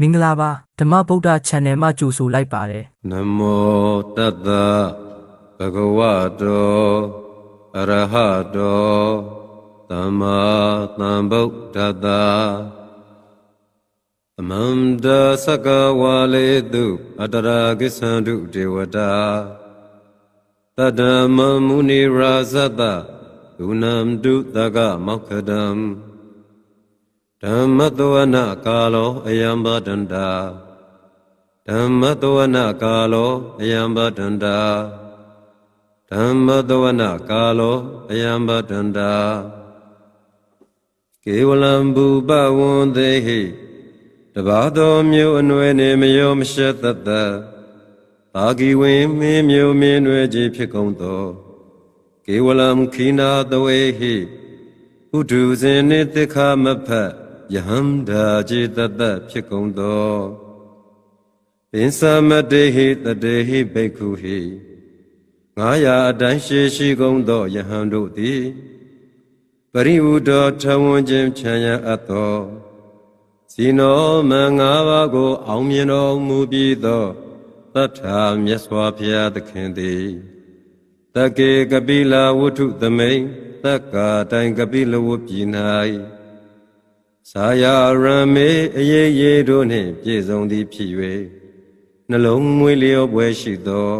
မင်္ဂလာပါဓမ္မဗုဒ္ဓ channel မှာကြိုဆိုလိုက်ပါတယ်နမောတတ္တဘဂဝတောအရဟတောသမ္မာသမ္ဗုဒ္ဓတ္တသမန္တသကဝါလေတုအတရာကိသန္တုဒေဝတာတတ္တမမုနိရာဇတဒုနံတုတကမောက္ခဒံ ဓမ္မတဝနကာလောအယံဘဒန္တာဓမ္မတဝနကာလောအယံဘဒန္တာဓမ္မတဝနကာလောအယံဘဒန္တာကေဝလံဘူပဝန္တေဟိတဘာတော်မျိုးအနွယ်နေမယောမရှက်တတ်တသာဂီဝင်မင်းမျိုးမင်းနွယ်ကြီးဖြစ်ကုန်သောကေဝလံခိနာတဝေဟိဥဒုဇင်နိတိခမဖတ် ယဟန္တာจิตတတဖြစ်ကုန်သောပိသမတေဟိတတေဟိဘိက္ခုဟိငါရာအတိုင်းရှိရှိကုန်သောယဟန်တို့သည်ပရိဝုတောထဝန်းခြင်းချမ်းရအပ်သောဇီနောမင်္ဂပါးကို အောင်မြင်တော်မူပြီးသောတတ္ထာမြတ်စွာဘုရားသခင်သည်တကေကပိလာဝုထုသမိန်တက္ကာတိုင်ကပိလဝုပြည်၌ သာယာရမေအရေးရေးတို့နှင့်ပြည့်စုံသည်ဖြစ်၍နှလုံးမွေးလျောပွဲရှိသော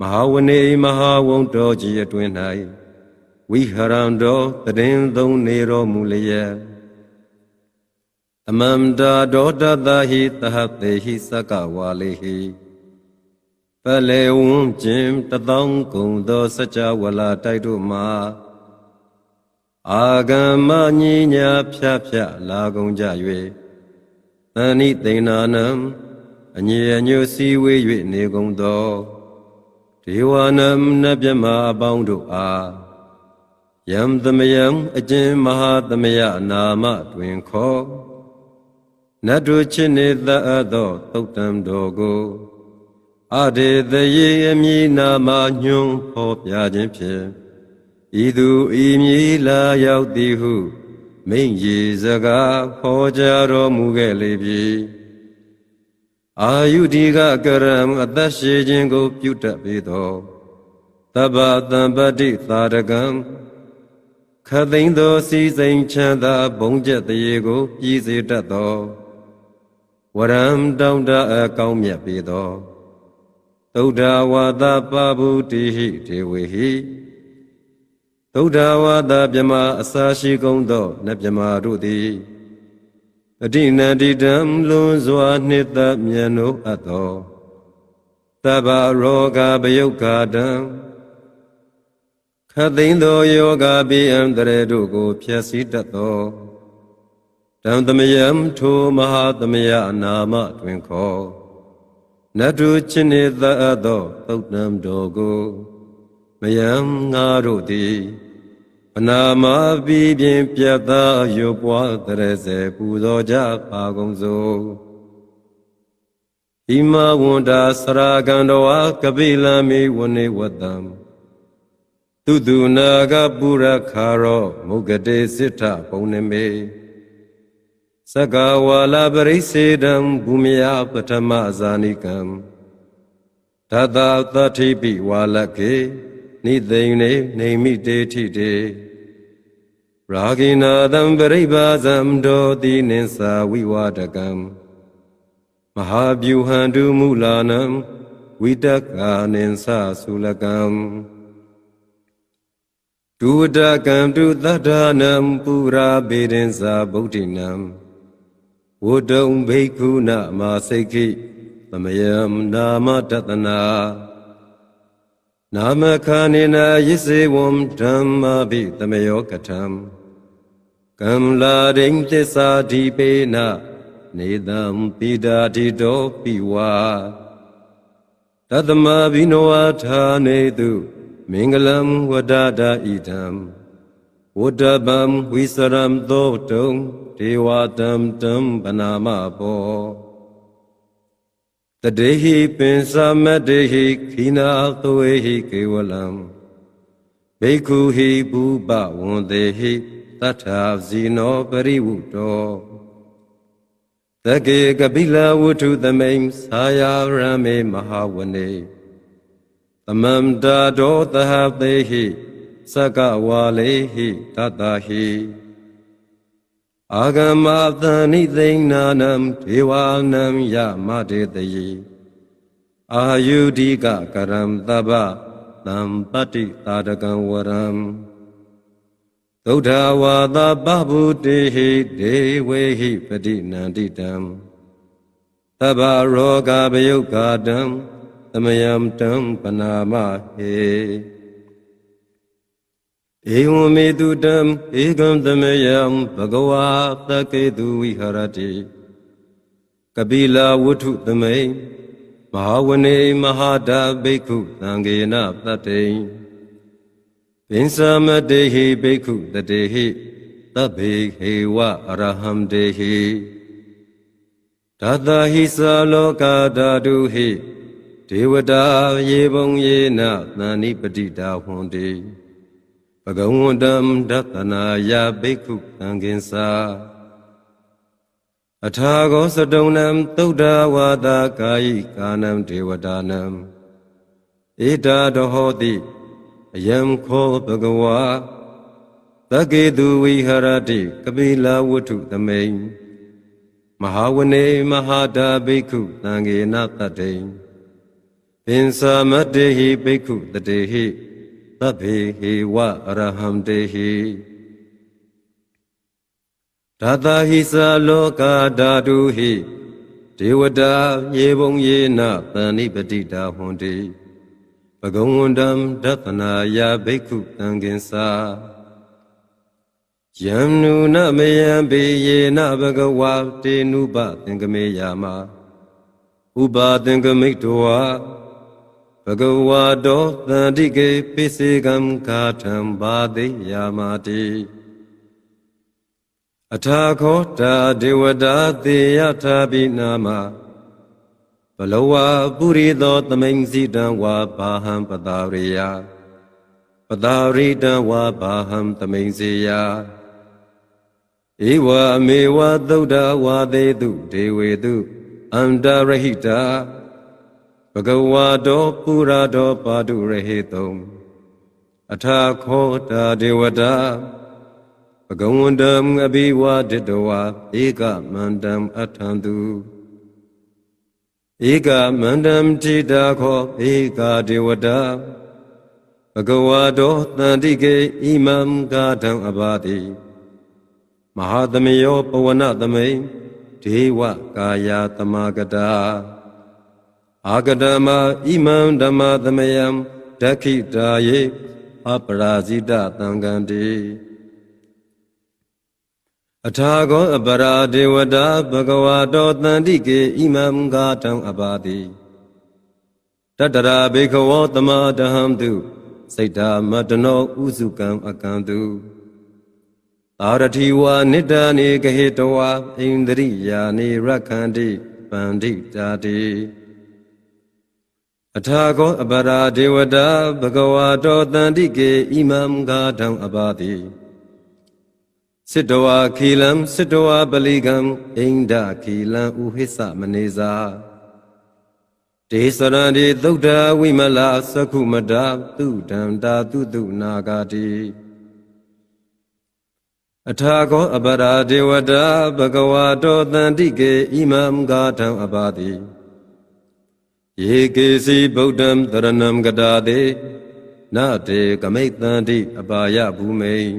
မဟာဝနေမဟာဝုံတော်ကြီးအတွင်၌ဝိဟရံတော်တည်င်းသုံးနေတော်မူလျက်အမန္တာဒေါတတဟိတဟတေဟိသကဝါလေဟိပလေဝံကျင်တသောင်းကုံသောစัจ java လာတိုက်တို့မှာ အာဂမ္မညီညာဖြာဖြာလာကုန်ကြ၍သဏိသိဏနံအညီအညွတ်စည်းဝေး၍နေကုန်သောဒေဝနံနတ်မြတ်မအပေါင်းတို့အားယံသမယံအကျဉ်မဟာသမယနာမတွင်ခေါ်နတ်တို့ချစ်နေသတ်သောသုတ်တံတော်ကိုအဒေသယေအမည်နာမညွန်းဖော်ပြခြင်းဖြင့် ဤသူဤမည်လာရောက်သည်ဟုမိန့်ရည်စကားဖော်ကြတော်မူခဲ့လေပြီအာယုဒီကကရံအသက်ရှိခြင်းကို ပြုတတ်ပေသောတဗ္ဗတံပတ္တိသာရကံခသိန်းသောစီစိန်ချမ်းသာဘုံကျက်တရေကို ပြည်စေတတ်သောဝရံတောင်းတအကောင်းမြတ်ပေသောသုဒ္ဓဝါဒပဗုတိဟိဒေဝေဟိ သုဒ္ဓဝါဒမြမအစာရှိကုန်သောနတ်မြမတို့သည်အတိနန္တိတံလွန်စွာနှစ်သက်မြတ်နိုးအပ်သောတဗ္ဗရောဂဗယုတ်ခာတံခသိန်းသောယောဂပိအံတရေတို့ကိုဖျက်ဆီးတတ်သောတံသမယံထိုမဟာသမယအနာမတွင်ခေါ်နတ်တို့ချင်းနေသအပ်သောသုတ်တံတော်ကို မယံငါတို့သည်အနာမပိဖြင့်ပြတ်သားရွပွားတရစေပူဇော်ကြပါကုန်စို့ဣမဝန္တာစရာကန္တဝါကပိလံမိဝနေဝတံသူတုနာကပုရခါရောမုဂတေစိထပုံနေမေသက္ကဝါလာပရိစေတံဘူမယပထမဇာနိကံသတ္တသတ္ထိပိဝါလကေ နိသိင်နေနေမိတေထိတေရာဂိနာသံပရိပါဇံဒောတိနိသာဝိဝါဒကံမဟာဗျူဟံတုမူလာနံဝိတကာနိသသုလကံဒုဝဒကံတုသတ္ထာနံပုရာဘေရင်သာဗုဒ္ဓိနံဝုဒုံဘိက္ခုနမစိတ်ခိသမယံနာမတတနာ နာမခာနိနာယစ္စေဝံဓမ္မာပိသမယောကထံကံလာရိဉ္သစ္စာဓိပေနနေတံပိဒာတိတောပိဝါတတမဘိနောဝဌာနေတုမင်္ဂလံဝဒဒာဣဒံဝဒ္ဓဗံဝိစရံသောတုံဒေဝတံတံဗနာမဘော တတေဟိပင်သမတေဟိခိနာသဝေဟိကေဝလံဘိက္ခုဟိဘူပဝန္တေဟိတထာဇီနောပရိဝုတောသကေကပိလဝုထုသမိန်သာယာရမေမဟာဝနေသမန္တာဒောသဟသေဟိသကဝါလေဟိတတဟိ အာဂမသဏိသိဏနံဒေဝနံယမတေတယေအာယုဒိကကရံတဗ္ဗသံပတ္တိတာဒကံဝရံသုဒ္ဓဝါသပဗုတေဟိဒေဝေဟိပတိနန္တိတံသဗ္ဗရောဂဗယုတ်ကာတံသမယံတံပနာမဟေ ဧဝမေတုတံဧကံသမယံဘဂဝါတကေတုဝိဟရတိကပိလာဝုထုသမိန်မဟာဝနေမဟာတာဘိက္ခုသံဃေနတတ္တိပင်စမတေဟိဘိက္ခုတတေဟိသဗ္ဗေဟေဝအရဟံတေဟိဒတဟိသာလောကဓာတုဟိဒေဝတာယေဘုံယေနသန္နိပတိတာဟွန်တေ ဘဂဝန္တံဒသနာယဘိက္ခုသံဃင်္စာအထာဂောစတုံနံသုဒ္ဓဝါဒကာယိကာနံဒေဝတာနံဧတာတဟောတိအယံခောဘဂဝါသကေတုဝိဟရတိကပိလာဝတ္ထုသမိန်မဟာဝနေမဟာတာဘိက္ခုသံဃေနတတ္တိပင်စာမတ္တေဟိဘိက္ခုတတေဟိ သဗ္ဗေဟေဝအရဟံတေဟိဒါတာဟိသာလောကဓာတုဟိဒေဝတာယေဘုံယေနသန္နိပတိတာဟွန်တိဘဂဝန္တံဒသနာယဘိက္ခုသံဃင်္စာယံနုနမယံဘေယေနဘဂဝါတေနုပသင်္ကမေယာမဥပါသင်္ကမိတ်တော ဘဂဝါတောသန္တိကေပိစေကံဂါထံဘာတိယာမတိအထာခောတာဒေဝတာသေယထာပိနာမဘလဝပုရိသောသမိန်စီတံဝါဘာဟံပတာရိယပတာရိတံဝါဘာဟံသမိန်စေယဧဝအမေဝသုဒ္ဓဝါသေတုဒေဝေတုအန္တရဟိတာ ဘဂဝါတောပုရာတောပါတုရဟေတုံအထာခောတာဒေဝတာဘဂဝန္တံအဘိဝါဒိတဝါဧကမန္တံအထံတုဧကမန္တံတိတာခောဧကဒေဝတာဘဂဝါတောတန္တိကေဣမံကာထံအဘာတိမဟာသမယောပဝနသမိန်ဒေဝကာယသမဂတာ အာဂတမဣမံဓမ္မသမယံဒက္ခိတာယေအပရာဇိတသံဃံတိအထာဂောအပရာဒေဝတာဘဂဝါတောတန္တိကေဣမံဂါတံအပါတိတတရာဘေခဝောတမတဟံတုစိတ်တာမတနောဥစုကံအကံတုအာရတိဝါနိတ္တနေကဟေတဝါဣန္ဒရိယာနေရခန္တိပန္တိတာတိ အထာကောအပရာဒေဝတာဘဂဝါတောတန္တိကေဣမံဂါတံအပါတိစစ်တဝါခီလံစစ်တဝါပလိကံအိန္ဒခီလံဥဟိသမနေစာဒေသရန္တိသုဒ္ဓဝိမလာသက္ခုမတာသူဒန္တာသူတုနာဂာတိအထာကောအပရာဒေဝတာဘဂဝါတောတန္တိကေဣမံဂါတံအပါတိ ယေကေစီဗုဒ္ဓံတရဏံကတာတေနတေကမိတ်တန္တိအပါယဘူမိန်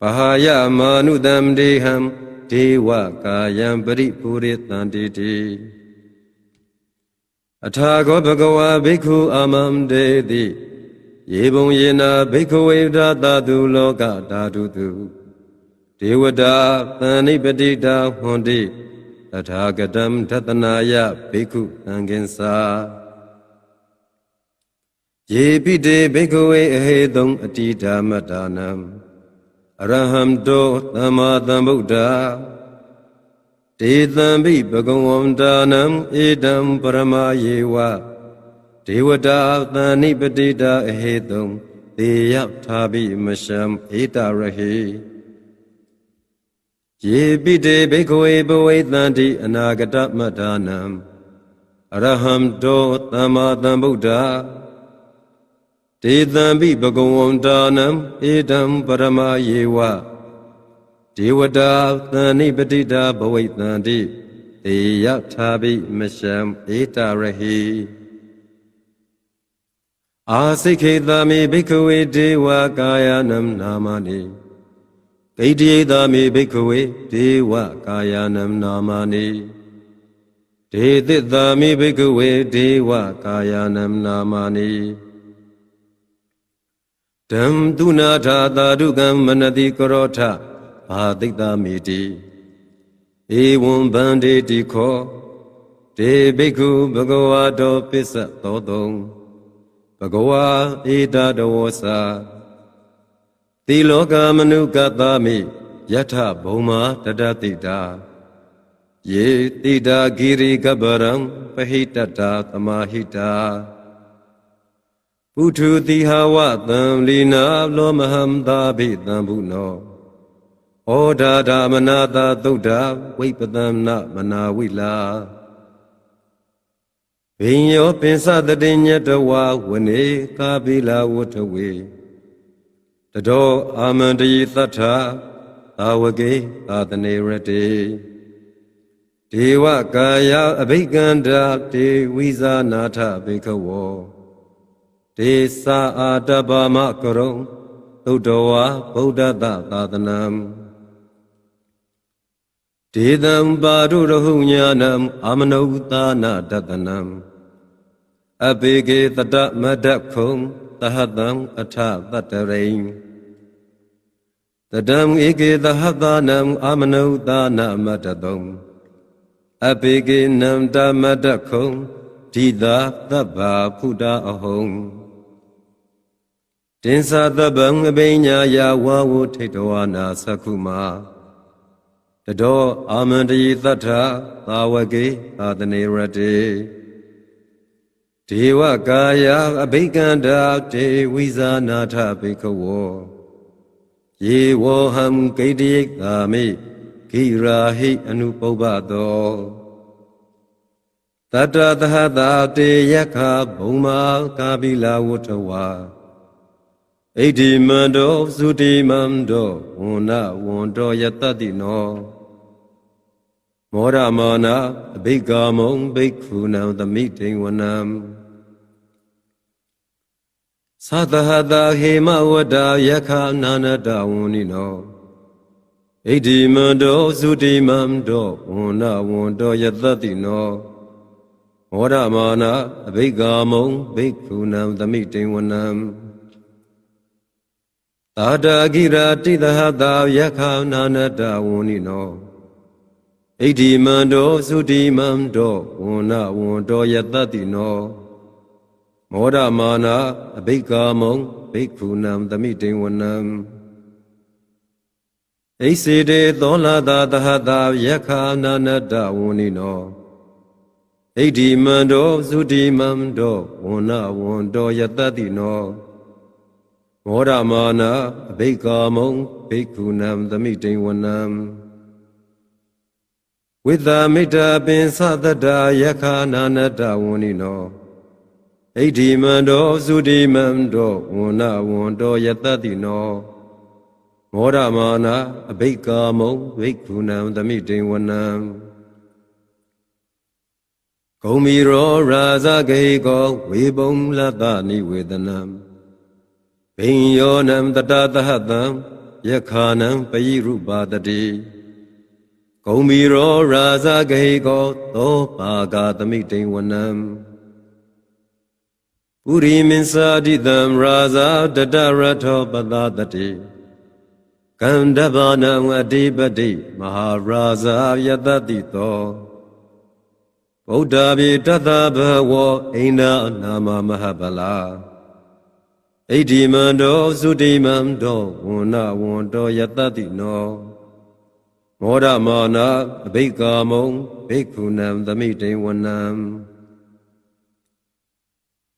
ပဟာယမာနုတံဒေဟံဒေဝကာယံပရိပူရိတန္တိတိအထာဂောဘဂဝါဘိက္ခုအာမံဒေတိယေဘုံယေနာဘိက္ခဝေဒတာတုလောကဓာတုတုဒေဝတာသန္နိပတိတာဟွန်တိတ ထာဂတံသတနာယဘိက္ခုသံဃင်္စာယေပိတေဘိက္ခဝေအဟေတုံအတိဓမ္မတာနံအရဟံတောသမ္မာသမ္ဗုဒ္ဓဒေသံဘိဘဂဝန္တာနံဧတံပရမယေဝဒေဝတာသန္နိပတိတာအဟေတုံသေယထာပိမရှံဧတရဟိ ယေပိတေဘိက္ခဝေဘဝေတန္တိအနာဂတမတ္ထာနံအရဟံတောသမ္မာသမ္ဗုဒ္ဓဒေသံပိဘဂဝန္တာနံဧတံပရမယေဝဒေဝတာသန္နိပတိတာဘဝိတန္တိတေယထာပိမရှံဧတရဟိအာစိတ်ခေတမေဘိက္ခဝေဒေဝကာယနံနာမနိ ဂိတ္တိသာမေဘိက္ခဝေဒေဝကာယနံနာမနိဒေသစ္သာမေဘိက္ခဝေဒေဝကာယနံနာမနိဓမ္တုနာထာသာဓုကံမနတိကရောထဘာသိတ္တမေတိဧဝံဗန္ဒေတိခောဒေဘိက္ခုဘဂဝါတောပစ္စသောတုံဘဂဝါဧတတဝောစာ တိလောကမနုကတမိယထဘုံမာတတတိတာယေတိတာဂိရိကပရံပဟိတတာသမာဟိတာပုထုတိဟဝသံလီနာလောမဟံသာဘိတံဘုနောဩဒါဒမနာတာသုဒ္ဓဝိပတံနမနာဝိလာဘိညောပင်စတတိညတဝဝနေကာပိလာဝထဝေ တတောအာမန္တယသတ္ထာသာဝကေသာတနေရတေဒေဝကာယအဘိကန္တာတေဝိဇာနာထဘေခဝောဒေသာအာတဗ္ဗမကရုံသုတ္တဝါဗုဒ္ဓတသာသနံဒေသံပါရုရဟုညာနံအာမနုသာနာတတနံအဘေကေတတမဒ္ဒခုံသဟတံအထတတရိံ တတံဧကေသဟတနံအာမနုသာနာမတ္တတုံအဘေကေနံတမတ္တခုံဓိတာသဗ္ဗာဖုတာအဟုံတင်္သာတပံအဘိညာယာဝဝထိတဝနာသက္ခုမာတတောအာမန္တယသတ္ထသာဝကေသာတနေရတေဒေဝကာယအဘိကန္တာတေဝိဇာနာထဘိကဝော ယေဝဟံဂိတယိသာမိဂိရာဟိအနုပုပ္ပတောတတ္တသဟတာတေယခဘုံမာကာပိလာဝထဝါဣတိမန္တောသုတိမန္တောဝန္နဝန္တောယတတိနောမောရမာနာအဘိကာမုံဘိက္ခုနံသမိတိဝနံ သတဟတာဟေမဝတ္တာယခာနာနတဝန္နိနောဣတိမန္တောသုတိမန္တောဝန္နဝန္တောယတတိနောမောရမာနာအဘိကာမုံဘိက္ခုနံသမိတိဝနံသာတာဂိရာတိတဟတာယခာနာနတဝန္နိနောဣတိမန္တောသုတိမန္တောဝန္နဝန္တောယတတိနော မောဒမာနာအဘိကာမုံဘိက္ခုနံသမိတိဝနံဣစေတေသောလာတာတဟတာယခာနာနတဝန္နိနောဣတိမန္တောသုတိမန္တောဝန္နဝန္တောယတတိနောမောဒမာနာအဘိကာမုံဘိက္ခုနံသမိတိဝနံဝိတ္တမိတ္တပင်သတ္တယခာနာနတဝန္နိနော ဣတိမန္တောသုတိမန္တောဝန္နဝန္တောယတတိနောမောဒမာနာအဘိကာမုံဘိက္ခုနံသမိတိဝနံဂုံမီရောရာဇဂေကောဝေပုံလတ္တနိဝေဒနံဘိညောနံတတသဟတံယခာနံပယိရုပါတတိဂုံမီရောရာဇဂေကောသောပါကသမိတိဝနံ ပုရိမင်းစာတိတံရာဇာတတရထောပသတတိကန္တဗာနံအတိပတိမဟာရာဇာယတတိသောဗုဒ္ဓပြေတတဘဝအိန္ဒနာမမဟပလာဣတိမန္တောသုတိမန္တောဝန္နဝန္တောယတတိနောမောဒမာနာအဘိကာမုံဘိက္ခုနံသမိတိဝနံ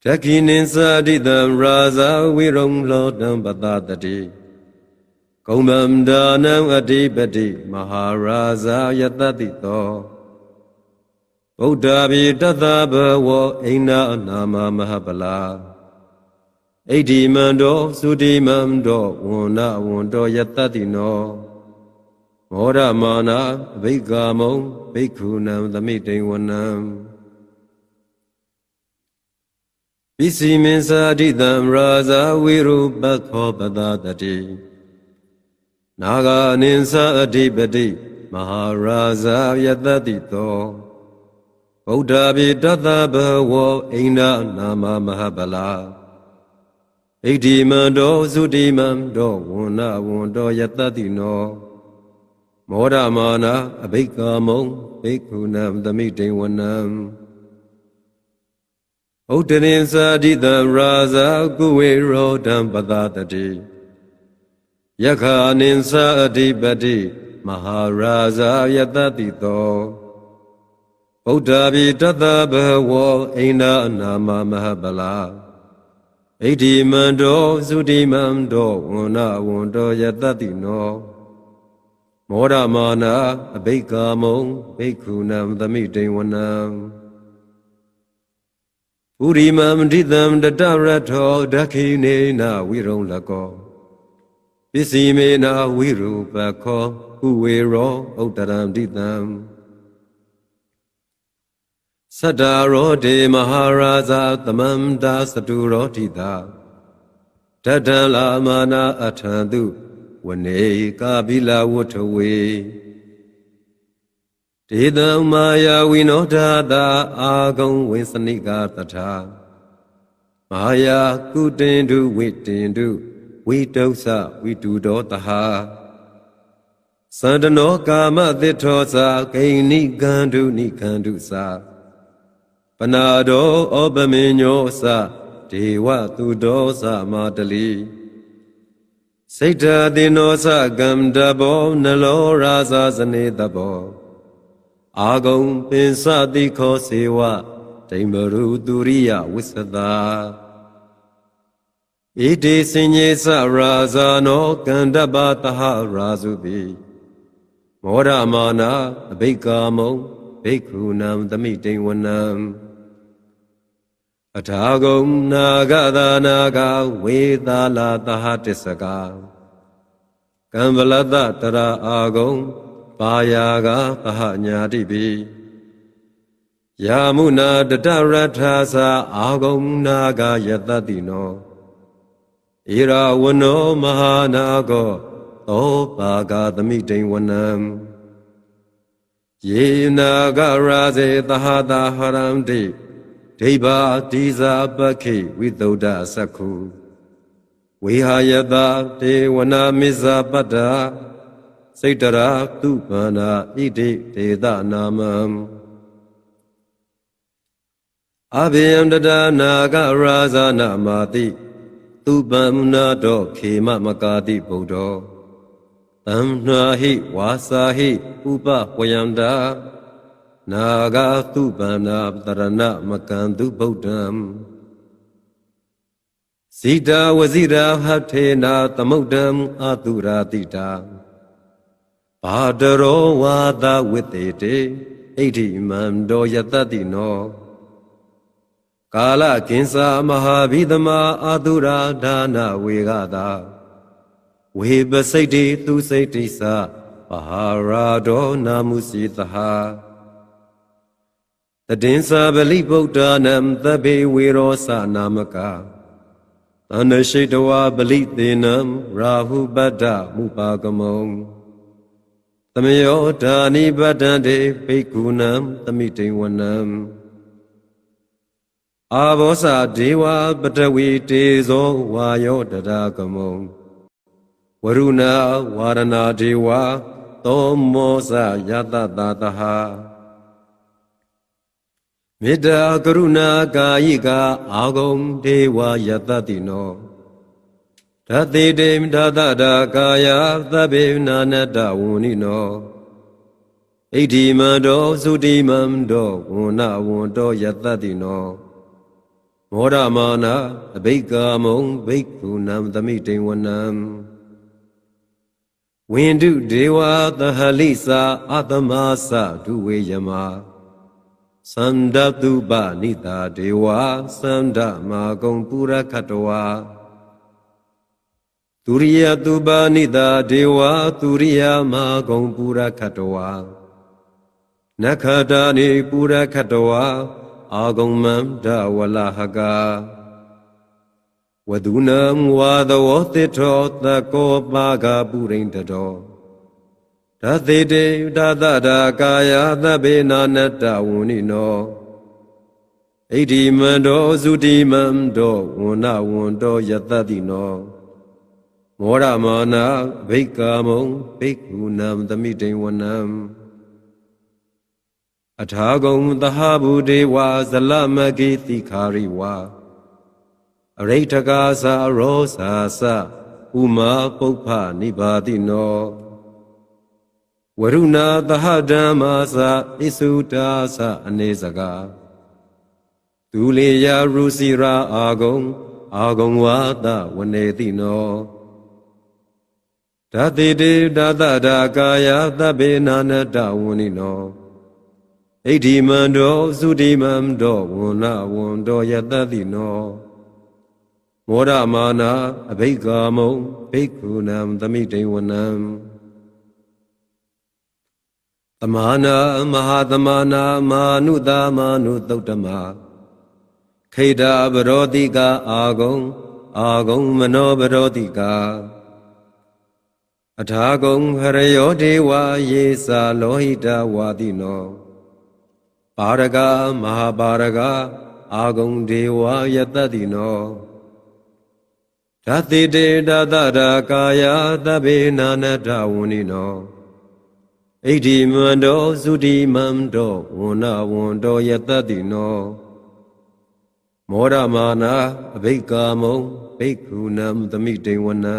တခိနိသတိတံရာဇာဝိရုံလောတံပတတတိကုံဗန္ဒာနံအဓိပတိမဟာရာဇာယတတိတောဗုဒ္ဓဘိတသဘဝအိနာနာမမဟပလာဣဒိမံတောသုတိမံတောဝန္နဝန္တောယတတိနောမောရမာနာအဘိက္ကာမုံဘိက္ခုနံသမိတိန်ဝနံ ပစ္စည်းမင်းစာဒိတံရာဇာဝိရုပခောပဒတတိနာဂာနိသအဓိပတိမဟာရာဇာယတတိတောဗုဒ္ဓဘိတသဘဝအိန္ဒနာမမဟပလာဣတိမံတောသုတိမံတောဝန္နဝန္တောယတတိနောမောရမာနာအဘိက္ကာမုံဘိက္ခုနံသမိတိန်ဝနံ ဥဒ္ဒရင်သာဒိတံရာဇာကုဝေရောဓံပဒတတိယက္ခာနိသအဓိပတိမဟာရာဇာယတတိတောဗုဒ္ဓဘိတတဘဝအိန္ဒနာမမဟပလာဣတိမံတောသုတိမံတောဝန္နဝန္တောယတတိနောမောရမာနာအဘိက္ကာမုံဘိက္ခုနံသမိတိန်ဝနံ ပုရိမံဒိတံတတရထောဒခိနေနဝိရုံလကောပစ္စည်းမေနဝိရူပခောဥဝေရောဥတ္တရံဒိတံသတ္တရောဒေမဟာရာဇာသမန္တာစတုရောတိတာတတံလာမာနာအထံတုဝနေကာပိလဝတ္ထဝေ ဒေတံမာယာဝိနောဒာတာအာဂုံဝိစနိကာတထာမာယာကုတင်တုဝိတင်တုဝိတုသဝိတုဒောတဟာသန္တနောကာမသစ္ထောသာဂိဏိကန္တုနိကန္တုသာပနာတောဩပမေညောသဒေဝသူတောသမာတလိစိတ်ဓာတိနောသကံတဘောနလောရာဇာစနေတဘော အာဂုံပင်စတိခောစေဝဒိမ္မရုသူရိယဝိသတာဣတိစဉ္ညေသရာဇာနောကန္တပတဟရာဇုပိမောရမာနာအဘိက္ကာမုံဘိက္ခုနံသမိတိန်ဝနံအထာဂုံနာဂသာနာဂဝေသာလာသဟတစ္စကကံဗလတတရာအာဂုံ ပါယာကသဟညာတိပိယာမုနာတတရထာသာအာဂုံနာဂယတတိနောဣရာဝနောမဟာနာကောသောပါကသမိတိန်ဝနံယေနာဂရာဇေသဟတာဟရံတိဒိဗာတိဇာပခိဝိသုဒ္ဓသက္ခုဝေဟာယတတေဝနာမိဇာပတ္တာ စိတ်တရာသူပန္နာဣတိဒေသနာမံအဘိယံတတနာဂရာဇာနာမာတိသူပမ္မနာတောခေမမကာတိဗုဒ္ဓောတမ္နာဟိဝါစာဟိဥပဝယန္တာနာဂသုပန္နာတရဏမကံသူဗုဒ္ဓံဇိတာဝဇိရာဟထေနာသမုဒ္ဒံအတုရာတိတာ ဘာဒရောဝါဒဝိတေတေဣတိမံတောယတတိနောကာလကင်္စာမဟာဘိသမအာတုရာဒါနဝေဂတာဝေပစိတ်တိသူစိတ်တိသပဟာရာဒောနာမုစီတဟာတတင်္စာပလိဗုဒ္ဓနံသဗ္ဗေဝေရောသနာမကသန္နရှိတဝါပလိသေနံရာဟုပတ္တမုပါကမုံ သမယောဓာနိပတ္တံတေဘိက္ခုနံသမိတိန်ဝနံအာဘောဇဒေဝပတဝီတေဇောဝါယောတရာကမုံဝရုဏဝါရဏဒေဝသောမောဇယတတတဟာမေတ္တာကရုဏာကာယိကအာဂုံဒေဝယတတိနော ဓတိတေမဓတတာကာယသဗ္ဗေနာနတဝုန်ိနောဣတိမံတောသုတိမံတောဝန္နဝန္တောယတတိနောမောရမာနာအဘိက္ကာမုံဘိက္ခုနံသမိတိန်ဝနံဝိန္ဒုဒေဝသဟလိစာအတမသဒုဝေယမသန္ဒတုပနိတာဒေဝသန္ဒမာကုံပုရခတဝါ သူရိယတုပနိတာဒေဝသူရိယမာကုံပုရခတဝါနခတာနိပုရခတဝါအာဂုံမန္တဝလဟကာဝဒုနံဝါသဝတိထောတကောပါကပုရိန္တတောဓသေတေဓသတာကာယသဗ္ဗေနာနတဝုနိနောဣတိမန္တောသုတိမန္တောဝန္နဝန္တောယတတိနော မောရမာနာဘိက္ကာမုံဘိက္ခုနံသမိတိဝနံအထာဂုံသဟဗုဒေဝဇလမကိတိခာရိဝါအရိဋ္ဌကာသာရောစာစဥမာပုပ္ဖနိဘာတိနောဝရုဏသဟဓမ္မာသာဣစုတာသအနေစကာဒူလေယရုစီရာအာဂုံအာဂုံဝါဒဝနေတိနော ဓာတိတေဓာတဒါကာယသဗ္ဗေနာနတဝုနိနောဣတိမန္တောသုတိမန္တောဝန္နဝန္တောယတတိနောမောရမာနာအဘိက္ကာမုံဘိက္ခုနံသမိတိဝနံသမာနာမဟာသမာနာမာနုတာမာနုသုတ်တမခိတာဗရောတိကာအာဂုံအာဂုံမနောဗရောတိကာ အထာဂုံဟရယောဒေဝယေစာလောဟိတဝါတိနောပါရကမဟာပါရကအာဂုံဒေဝယတတိနောဓာတိတေတသရာကာယသဗ္ဗေနာနတဝုနိနောဣတိမန္တောသုတိမန္တောဝန္နဝန္တောယတတိနောမောရမာနာအဘိက္ကာမုံဘိက္ခုနံသမိတေဝနံ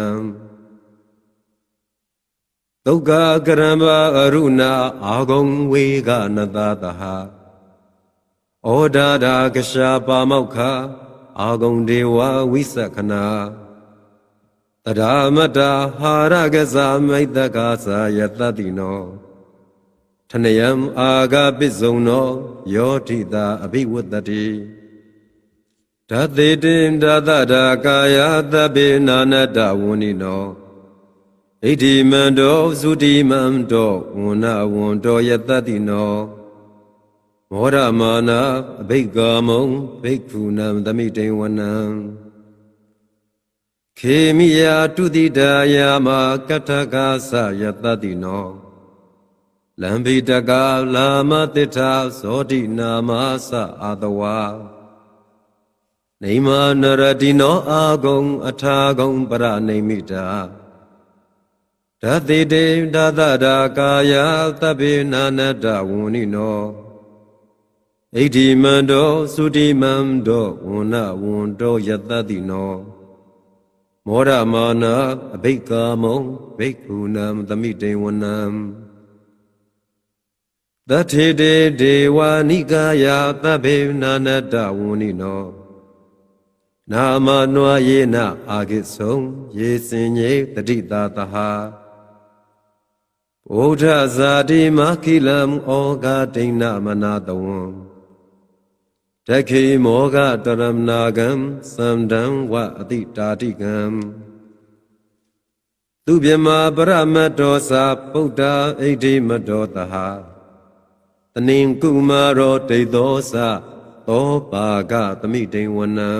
ဒုက္ခကရံဘာအရုဏအာဂုံဝေကနတတဟဩဒါဒာကရှာပါမောက္ခအာဂုံဒေဝဝိသခနာတရာမတဟာရကစားမိတ်တကာသာယတတိနောထနယံအာဂပိစုံနောယောတိတာအဘိဝတ္တတိဓာတေတင်ဓာတတာကာယသဗ္ဗေနာနတဝုနိနော ဣတိမန္တောသုတိမန္တောဝန္နဝန္တောယတတိနောမောရမာနာအဘိက္ကာမုံဘိက္ခုနံသမိတေဝနံခေမိယာတုတိတာယာမကထကာသယတတိနောလံဘိတကာလာမတိထာဇောတိနာမသအာတဝါနေမနရတိနောအာဂုံအထာဂုံပရနေမိတာ ဓာတိတေဓာတတာကာယသဗ္ဗေနာနတဝုနိနောဣတိမန္တောသုတိမန္တောဝန္နဝန္တောယတတိနောမောရမာနာအဘိက္ကာမုံဘိက္ခုနံသမိတေဝနံတထေတေဒေဝနိကာယသဗ္ဗေနာနတဝုနိနောနာမနွာယေနအာဂိဆုံယေစင်ညေတတိတာတဟာ ဗုဒ္ဓဇာတိမခိလံဩဃဒိဏမနာတဝံတခိမောဃတရမနာကံသံတံဝအတိတာတိကံသူပြမပရမတ္တောသာပုဒ္ဓဣတိမတ္တောတဟာတနင်ကုမာရောဒိသောသသောပါကသမိတိဝနံ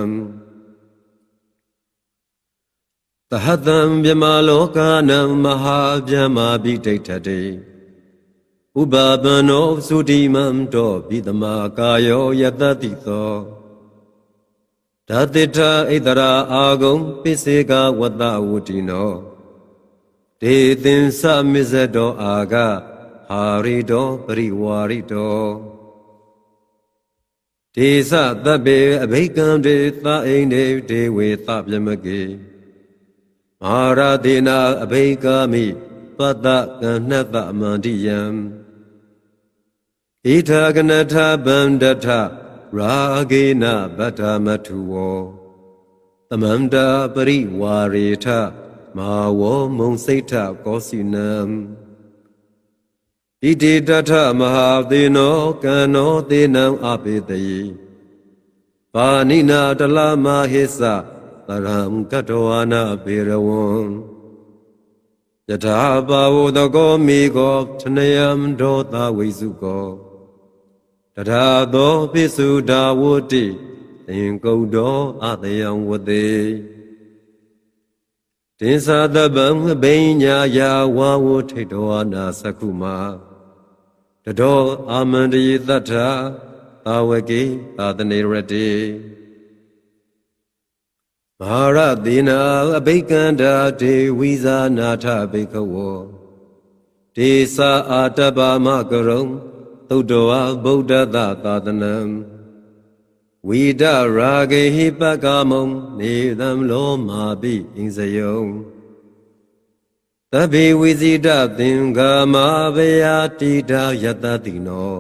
တဟတံမြမလောကနံမဟာဗျမပိဋိဋ္ဌတေဥပပန္နောသုတိမံတောပိတမကာယောယတတိသောဓာတိထဣတရာအာဂုံပိစေကဝတ္တဝုတိနောဒေသင်္သမစ္ဆတောအာဂဟာရိတောပရိဝါရိတောဒေသတဗ္ဗေအဘိကံဒေသအိန္ဒေဒေဝေသပြမကေ မဟာရတိနာအဘိကာမိပတ္တကဏ္ဍတမန္တိယံဣထာကနထဗန္ဒထရာဂေနဗတ္ထမထုဝောသမန္တာပရိဝါရေထမဟာဝောမုံစိတ်ထကောစီနံဣတိတထမဟာသေနောကံနောသေနံအပိတယိပါဏိနာတလမဟိသ သရံကတ္တဝါနာဘေရဝံယထာဘာဝတကောမိကောထနယံဒောသဝိစုကောတထာသောပိစုဒါဝတိသင်္ကုတ်တော်အတယံဝတေတင်္သာတပံဘိညာယာဝါဝထိတောအနာသက္ခုမာတတော်အာမန္တယေတ္ထာသာဝကေသာတနေရတေ မဟာရသေနာအဘိကန္တာဒေဝိဇာနာထဘိကဝောဒေသာအာတဗ္ဗမကရုံသုတ္တဝါဗုဒ္ဓသာသာသနံဝိဒရာဂေဟိပကမုံနေသံလောမာပိအင်းစယုံသဗ္ဗေဝိဇိတသင်္ဃာမဘယတိတာယတတိနော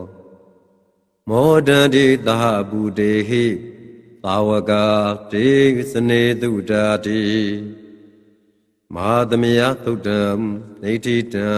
မောဒန္တိသဟဘူတေဟိ သာဝကတေစနေတုတာတိမဟာသမယသုတ်တံနေတိတံ